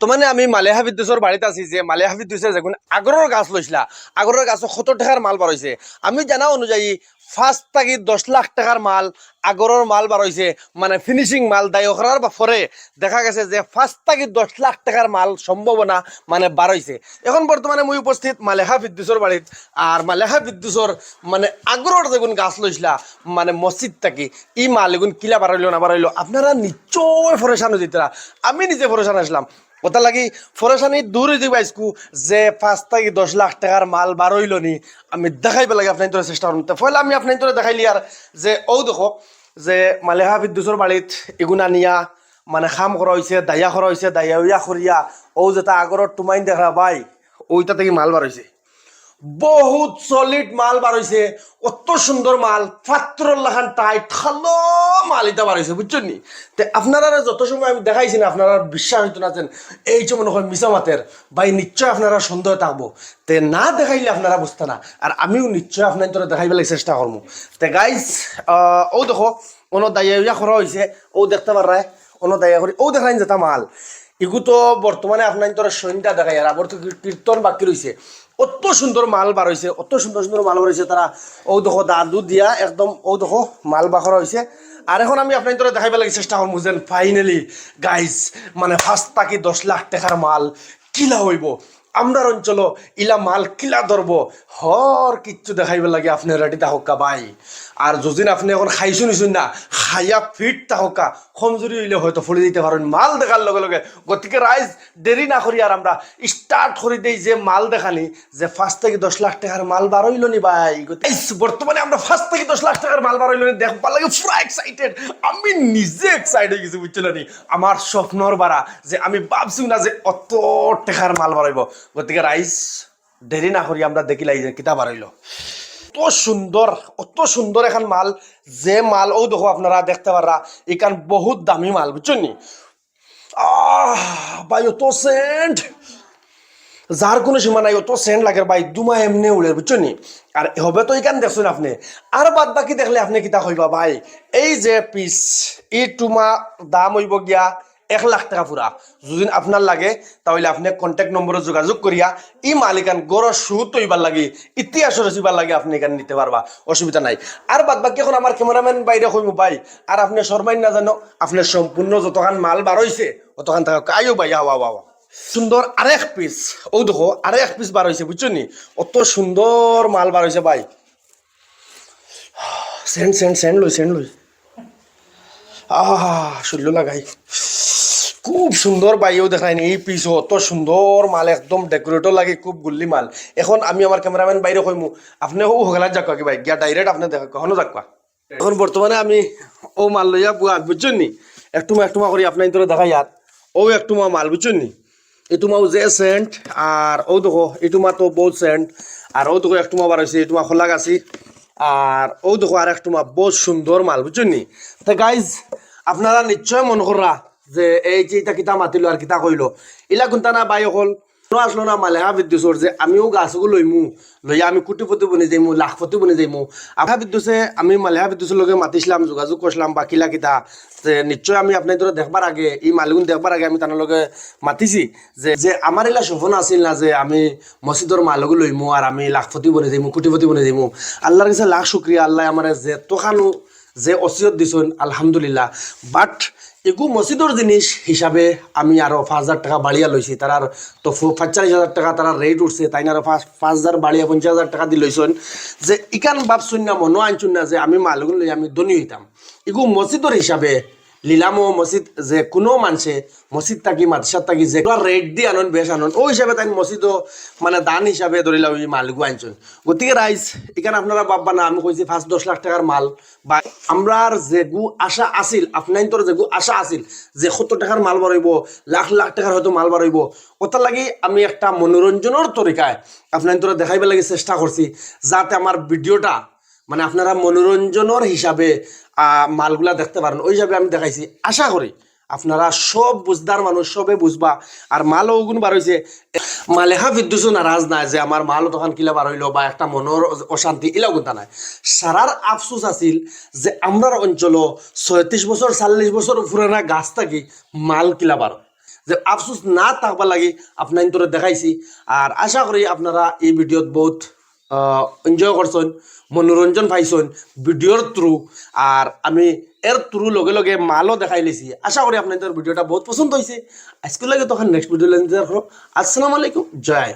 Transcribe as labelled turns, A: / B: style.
A: বর্তমানে আমি মালেহা বিদ্যুৎর বাড়িতে আছি যে মালেহা বিদ্যুৎের যখন আগরের গাছ লইছিলা আগরের গাছ সত্তর টাকার মাল বাড়াইছে আমি জানা অনুযায়ী ফার্স্ট থাকি দশ লাখ টাকার মাল আগরের মাল বাড়াইছে মানে ফিনিশিং মাল, দায় করার পরে দেখা গেছে যে ফার্স্ট থাকি দশ লাখ টাকার মাল সম্ভাবনা মানে বাড়াইছে এখন বর্তমানে মই উপস্থিত মালেহা বিদ্যুৎর বাড়িত আর মালেহা বিদ্যুৎর মানে আগরের যখন গাছ লইছিলা মানে মসজিদ থাকি, ই মাল এগুন কিলা বাড়াইলো না বাড়াইলো আপনারা নিশ্চয় ফরেশানো দিতরা আমি নিজে ফরেশান আসলাম ওটা লাগি ফরেশানি দূরে দিব পাইছকু যে পাঁচ থেকে দশ লাখ টাকার মাল বারইল নি, আমি দেখাইবে লাগে আপনার তোরা চেষ্টা করুন। ফলে আমি আপনার তোরা দেখাইলি আর যে ও দেখো, যে মালেহা বিদ্যুৎর বাড়িত এগুনা নিয়া মানে খাম করা হয়েছে দায়া করা হয়েছে দায়া উইয়া করিয়া ও যেটা আগরত টুমাইন দেখা ভাই ওইটা থেকে মাল বার হয়েছে বহুত সলিড মাল বার অত সুন্দর মাল। পাত্র লাখান টাইট খালো মাল এটা বার বুঝছেন নি? তে আপনারা যত সময় আমি দেখাইছি না, আপনারা বিশ্বাস হইতো না এই যে মনে হয় মিশা মাতের ভাই নিশ্চয় আপনারা সন্দেহ থাকব। তে না দেখাইলে আপনারা বুঝতে না, আর আমিও নিশ্চয় আপনার তোরা দেখাইবে লাগে চেষ্টা করব তে গাইজ ও দেখো কোনো দাইয়া করা হয়েছে ও দেখতে পারায় কোনো দাইয়া করি, ও দেখাইন যেটা মাল। এগু তো বর্তমানে আপনার তোরা সৈন্যটা দেখাই, আর আবার তো কীর্তন বাকি রয়েছে অত সুন্দর মাল বার হয়েছে অত সুন্দর সুন্দর মাল বার হয়েছে তারা ও দেখো দাদু দিয়া, একদম ও দেখো মাল বাখর হয়েছে আর এখন আমি আপনার তোরা দেখাইবার লাগে, চেষ্টা করব যেন ফাইনালি গাইজ মানে ফার্স্ট তাকি দশ লাখ টাকার মাল কিলা হইব। আমরার অঞ্চল ইলা মাল কিলা ধরবো। হর কিচ্ছু দেখাইব লাগে আপনি রেডি তাহকা ভাই আর যদিন আপনি এখন খাইছুন নিছুন না, খাইয়া ফিট তাহকা। কমজোরি হইলে হয়তো ফলে দিতে পারেন মাল দেখার লগে লগে গতিকে রাইজ দেরি না করি আর আমরা স্টার্ট করে দেই যে মাল দেখানি, যে ফার্স্ট থেকে দশ লাখ টাকার মাল বার হইল নি ভাই বর্তমানে আমরা ফার্স্ট থেকে দশ লাখ টাকার মাল বার হইল নি। দেখবার লাগে পুরা এক্সাইটেড আমি নিজে এক্সাইট হয়ে গেছি বুঝছিল আমার স্বপ্নর বাড়া যে আমি ভাবছি না যে অত টাকার মাল বাড়াইব গতিকে রাইস দেরি না করি আমরা দেখিলাই যে কিতা বাড়াইল অত সুন্দর অত সুন্দর এখন মাল, যে মাল ও দেখো আপনারা, দেখতে পারা এখান বহুত দামি মাল, বুঝছেন নি? ভাই, অত সেন্ট যার কোনো সীমা নাই, অত সেন্ট লাগে, ভাই দুমা এমনি উড়ে বুঝছেন নি? আর হবে তো এখান দেখছেন আপনি। আর বাদ বাকি দেখলে আপনি কিতা কইবা ভাই। এই যে পিস ই টুমা দাম হইব গিয়া এক লাখ টাকা পুরা যদি আপনার লাগে, তাহলে আপনি কন্ট্যাক্ট নম্বরে যোগাযোগ করিয়া ই মালিকান গড় সুদ তৈবার লাগে, ইতিহাস রচিবার লাগে আপনি এখানে নিতে পারবা অসুবিধা নাই। আর বাদ বাকি এখন আমার ক্যামেরাম্যান বাইরে কইব ভাই আর আপনি সরমাইন না জানো আপনার সম্পূর্ণ যতখান মাল বার হইছে অতখান থাকা আয়ো ভাই আওয়া আওয়া সুন্দর আরেক পিস ও দেখো আরেক পিস বার হয়েছে বুঝছ নি? অত সুন্দর মাল বার হয়েছে ভাই সেন্ট সেন্ট সেন্ট লই সেন্ট লই আহ শৈল্য লাগাই। খুব সুন্দর বাইও দেখায়নি এই পিস অত সুন্দর মাল, একদম ডেকোরেটর লাগে খুব গুল্লি মাল। এখন আমি আমার ক্যামেরাম্যান বাইরে কইমু আপনি ও হোগলার যাক কি ভাই, গিয়া ডাইরেক্ট আপনি দেখা কখনো যাক এখন বর্তমানে আমি ও মাল লইয়া বুয়া বুঝছেন নি? একটুমা একটুমা করি আপনার তোরা দেখা ইয়াত। ও একটুমা মাল বুঝছেন নি? এটুমাও যে সেন্ট আর ও দেখো এটুমা তো বহুত সেন্ট আর ও দেখো একটুমা বার হয়েছে এটুমা খোলা গাছি আর ও দেখো আর একটুমা বহুত সুন্দর মাল বুঝছেন নি? তা গাইজ আপনারা নিশ্চয় মন করা যে, এই যে ইটা কিতা মাতিলো আর কিতা কইলো ইলা কোনটা না বাই অকল আসলো না মালেহা বিদ্যুৎর যে, আমিও গাছগুলো লইমু লইয়া আমি কোটিপতি বনে যাইমু লাখপতি বনে যাইমু আভা বিদ্যুৎে আমি মালেহা বিদ্যুৎর লগে মাতিছিলাম, যোগাযোগ করছিলাম বা কিলা কিতা। যে, নিশ্চয় আমি আপনার ধরে দেখবার আগে এই মালিগুন দেখবার আগে আমি তার লগে মাতিছি। যে যে আমার এলা সপন আছিল না যে, আমি মসজিদর মালগু লইমু আর আমি লাখপতি বনে যাইমু কোটিপতি বনে যাইমু আল্লাহর কাছে লাখ শুক্রিয়া আল্লাহ আমার যে তোখানো যে অসিয়ত দিছুন, আলহামদুলিল্লাহ। বাট এগু মসজিদর জিনিস হিসাবে আমি আরও পাঁচ হাজার টাকা বাড়িয়া লইছি। তার তো পঁয়তাল্লিশ হাজার টাকা তারা রেট উঠছে, তাই না? আরও পাঁচ পাঁচ হাজার বাড়িয়া পঞ্চাশ হাজার টাকা দিয়ে লইছেন। যে ইকান ভাবছুন না মনো আনছুন না যে আমি মালগুন আমি ধনী হইতাম। এগু মসজিদর হিসাবে লিলামো মসজিদ যে কোনো মানুষে, মসজিদ থাকি, মাদ্রাসাত থাকি যেগুলো রেট দি আনন বেশ আনন ওই হিসাবে তাই মসজিদও মানে দান হিসাবে ধরিলা ওই মালগু আনছুন গতিকে রাইস এখানে আপনারা ভাববা না আমি কইছি পাঁচ দশ লাখ টাকার মাল। বা আমরার যেগু আশা আছিল আপনার তোর যেগু আশা আছিল যে সত্তর টাকার মাল বাড়াইব লাখ লাখ টাকার হয়তো মাল বাড়াইব ওটার লাগি আমি একটা মনোরঞ্জনের তরিকায় আপনার তোরা দেখাইবার লাগি চেষ্টা করছি যাতে আমার ভিডিওটা মানে আপনারা মনোরঞ্জনের হিসাবে মালগুলা দেখতে পারেন। ওই হিসাবে আমি দেখাইছি। আশা করি আপনারা সব বুঝদার মানুষ, সবে বুঝবা। আর মালও ওগুন বার হয়েছে মালেহা বিদ্যুৎ নারাজ নাই যে আমার মাল তখন কিলা বার হইল বা একটা মনের অশান্তি ইলা গুণতা নাই। সারার আফসোস আছিল যে আমরার অঞ্চল ছয়ত্রিশ বছর, চাল্লিশ বছর পুরানা গাছ থাকি মাল কিলা বার যে আফসোস না থাকবার লাগে আপনার দেখাইছি। আর আশা করি আপনারা এই ভিডিওত বহুত এনজয় করছেন মনোরঞ্জন পাইছেন ভিডিওর থ্রু আর আমি এর থ্রু লগে লগে মালও দেখাই লেছি। আশা করি আপনাদের ভিডিওটা বহুত পছন্দ হয়েছে আজকে লাগে তখন নেক্সট ভিডিও লেন আসসালামু আলাইকুম। জয়।